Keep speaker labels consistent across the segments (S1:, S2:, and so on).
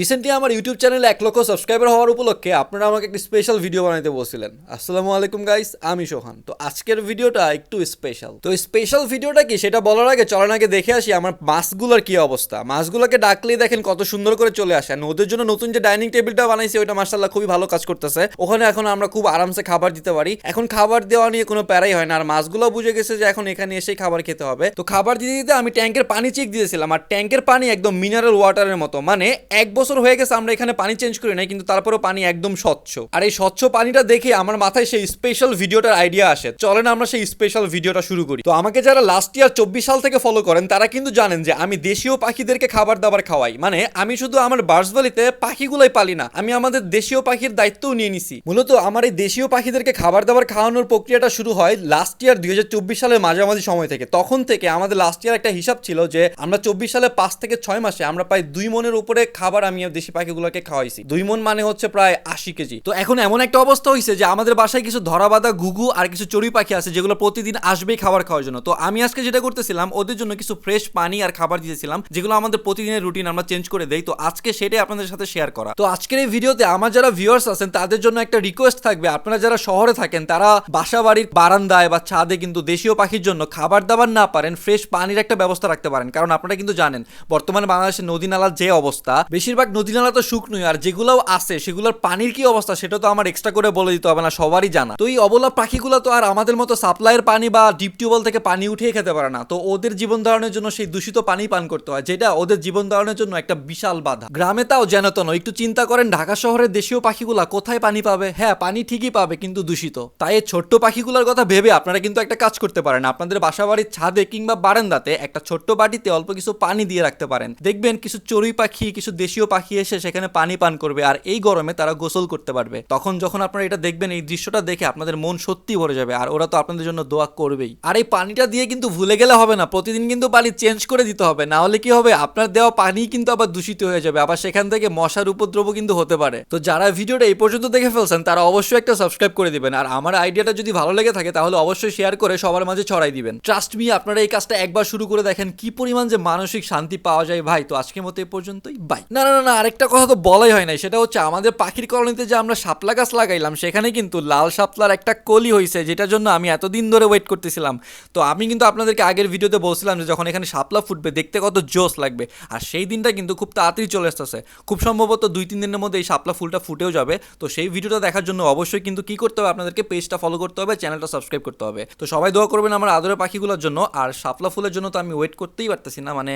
S1: Recently আমার YouTube চ্যানেলে এক লক্ষ সাবস্ক্রাইবার হওয়ার উপলক্ষে আপনারা আমাকে একটি স্পেশাল ভিডিও বানাইতে বলছিলেন। আসসালামু আলাইকুম গাইস আমি সোহান। তো আজকের ভিডিওটা একটু স্পেশাল তো স্পেশাল ভিডিওটা কি সেটা বলার আগে চলেন আগে দেখে আসি আমার মাছগুলোর কি অবস্থা। মাছগুলোকে ডাকলেই দেখেন কত সুন্দর করে চলে আসে। ওদের জন্য নতুন যে ডাইনিং টেবিলটা বানাইছি, ওইটা মার্শাল্লাহ খুবই ভালো কাজ করতেছে। ওখানে এখন আমরা খুব আরামসে খাবার দিতে পারি। এখন খাবার দেওয়া নিয়ে কোনো প্যারাই হয় না। আর মাছগুলো বুঝে গেছে যে এখন এখানে এসেই খাবার খেতে হবে। তো খাবার দিতে দিতে আমি ট্যাঙ্কের পানি চেক দিয়েছিলাম। আর ট্যাঙ্কের পানি একদম মিনারেল ওয়াটারের মতো। মানে এক বছর হয়ে গেছে আমরা এখানে পানি চেঞ্জ করি নাই, কিন্তু তারপরেও পানি একদম স্বচ্ছ। আর এই স্বচ্ছ পানিটা দেখে আমার মাথায় সেই স্পেশাল ভিডিওটার আইডিয়া আসে। চলেন আমরা সেই স্পেশাল ভিডিওটা শুরু করি। তো আমাকে যারা লাস্ট ইয়ার চব্বিশ সাল থেকে ফলো করেন, তারা কিন্তু জানেন যে আমি দেশীয় পাখিদেরকে খাবার দাবার খাওয়াই। মানে আমি শুধু আমার বার্সভ্যালিতে পাখিগুলোই পালি না, আমি আমাদের দেশীয় পাখির দায়িত্বও নিয়ে নিছি। মূলত আমার এই দেশীয় পাখিদেরকে খাবার দাবার খাওয়ানোর প্রক্রিয়াটা শুরু হয় লাস্ট ইয়ার দুই হাজার চব্বিশ সালের মাঝামাঝি সময় থেকে। তখন থেকে আমাদের লাস্ট ইয়ার একটা হিসাব ছিল যে আমরা চব্বিশ সালে পাঁচ থেকে ছয় মাসে আমরা প্রায় দুই মনের উপরে খাবার আমি দেশি পাখিগুলোকে খাওয়াইছি। দুই মন মানে হচ্ছে প্রায় আশি কেজি। তো এখন এমন একটা অবস্থা হয়েছে যে আমাদের বাসায় কিছু ধরাবাঁধা ঘুঘু আর কিছু চড়ুই পাখি আছে যেগুলো প্রতিদিন আসবেই খাবার খাওয়ার জন্য। তো আমি আজকে যেটা করতেছিলাম, ওদের জন্য কিছু ফ্রেশ পানি আর খাবার দিতেছিলাম, যেগুলো আমাদের প্রতিদিনের রুটিন আমরা চেঞ্জ করে দেই। তো আজকে সেটাই আপনাদের সাথে শেয়ার করা। তো আজকের এই ভিডিওতে আমার যারা ভিউয়ার্স আছেন, তাদের জন্য একটা রিকোয়েস্ট থাকবে। আপনারা যারা শহরে থাকেন, তারা বাসা বাড়ির বারান্দায় বা ছাদে কিন্তু দেশীয় পাখির জন্য খাবার দাবার না পারেন ফ্রেশ পানির একটা ব্যবস্থা রাখতে পারেন। কারণ আপনারা কিন্তু জানেন, বর্তমানে বাংলাদেশের নদী নালার যে অবস্থা, বেশিরভাগ নদী নালা তো শুকনোই আর যেগুলোও আছে সেগুলোর পানির কি অবস্থা সেটা তো আমার এক্সট্রা করে বলে দিতে হবে না সবারই জানা। তো এই অবলা পাখিগুলো তো আর আমাদের মতো সাপ্লাইয়ের পানি বা ডিপ টিউবওয়েল থেকে পানি উঠিয়ে খেতে পারে না। তো ওদের জীবন ধারণের জন্য সেই দূষিত পানি পান করতে হয় যেটা ওদের জীবন ধারণের জন্য একটা বিশাল বাধা। গ্রামে তাও যেন তো নয়, একটু চিন্তা করেন ঢাকা শহরের দেশীয় পাখিগুলা কোথায় পানি পাবে? হ্যাঁ পানি ঠিকই পাবে কিন্তু দূষিত। তাই এই ছোট্ট পাখিগুলোর কথা ভেবে আপনারা কিন্তু একটা কাজ করতে পারেন আপনাদের বাসা বাড়ির ছাদে কিংবা বারান্দাতে একটা ছোট্ট বাটিতে অল্প কিছু পানি দিয়ে রাখতে পারেন। দেখবেন কিছু চড়ুই পাখি কিছু দেশীয় পাখি এসে সেখানে পানি পান করবে আর এই গরমে তারা গোসল করতে পারবে। তখন যখন আপনারা এটা দেখবেন, এই দৃশ্যটা দেখে আপনাদের মন সত্যি ভরে যাবে আর ওরা তো আপনাদের জন্য দোয়া করবেই। আর এই পানিটা দিয়ে কিন্তু ভুলে গেলে হবে না, প্রতিদিন কিন্তু পানি চেঞ্জ করে দিতে হবে। না হলে কি হবে, আপনার দেওয়া পানি কিন্তু আবার দূষিত হয়ে যাবে, আবার সেখান থেকে মশার উপদ্রব কিন্তু হতে পারে। তো যারা ভিডিওটা এই পর্যন্ত দেখে ফেলছেন, তারা অবশ্যই একটা সাবস্ক্রাইব করে দিবেন। আর আমার আইডিয়াটা যদি ভালো লেগে থাকে, তাহলে অবশ্যই শেয়ার করে সবার মাঝে ছড়াই দিবেন। ট্রাস্ট মি আপনারা এই কাজটা একবার শুরু করে দেখেন কি পরিমাণ যে মানসিক শান্তি পাওয়া যায় ভাই। তো আজকের মতো এই পর্যন্তই বাই না না না, আরেকটা কথা তো বলাই হয় নাই। সেটা হচ্ছে আমাদের পাখির কলোনিতে যে আমরা শাপলা গাছ লাগাইলাম সেখানে কিন্তু লাল শাপলার একটা কলি হয়েছে যেটার জন্য আমি এতদিন ধরে ওয়েট করতেছিলাম। তো আমি কিন্তু আপনাদেরকে আগের ভিডিওতে বলছিলাম যে যখন এখানে শাপলা ফুটবে দেখতে কত জোস লাগবে। আর সেই দিনটা কিন্তু খুব তাড়াতাড়ি চলে আসতেছে। খুব সম্ভবত দুই তিন দিনের মধ্যে এই শাপলা ফুলটা ফুটেও যাবে। তো সেই ভিডিওটা দেখার জন্য অবশ্যই কিন্তু কি করতে হবে আপনাদেরকে পেজটা ফলো করতে হবে চ্যানেলটা সাবস্ক্রাইব করতে হবে। তো সবাই দোয়া করবেন আমার আদরের পাখিগুলোর জন্য। আর শাপলা ফুলের জন্য তো আমি ওয়েট করতেই পারতেছি না মানে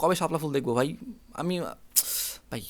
S1: কবে শাপলা ফুল দেখব ভাই? আমি ভাই